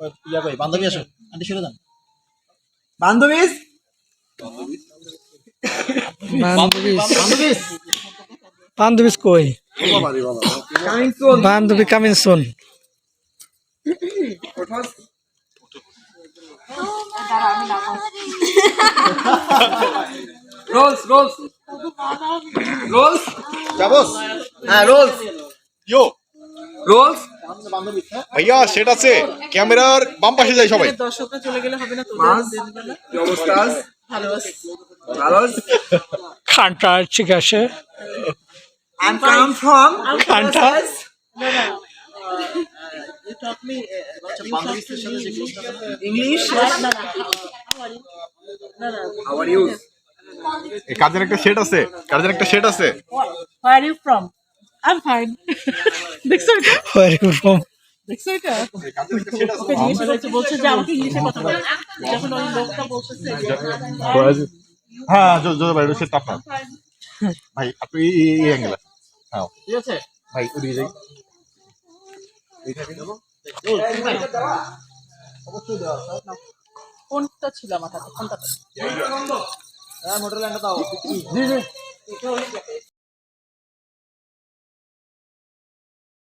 ইয়া কই বান্ধবী আসো আন্টি সরে যান। বান্ধবী? বান্ধবী। বান্ধবী। কই? বান্ধবী coming soon rolls rolls rolls যাবস হ্যাঁ রোলস ইয়ো রোলস ভাইয়া সেট আছে। ক্যামেরার বাম পাশে যাই সবাই। দর্শকরা চলে গেলে হবে না তোদের? মাস দিনবেলা কি অবস্থা? ভালো আছে। ভালো খানটা ঠিক আছে। খানটা কাজের একটা সেট আছে। কাজের একটা সেট আছে। Where are you from? I'm fine. দেখছ এটা? দেখছ জিজ্ঞেস করেছে, বলছে যে আমাকে ইংলিশে কথা বলে। যখন ওই লোকটা বলতেছে হ্যাঁ জোর ভাই সেট আপনার ভাই আপনি এই অ্যাঙ্গেল হ্যাঁ ঠিক আছে ভাই ওদিকে যাই অবশ্যই দেওয়া কোনটা ছিল আমার হাতে? কোনটা? হ্যাঁ মোটর ল্যান্ডটা দাও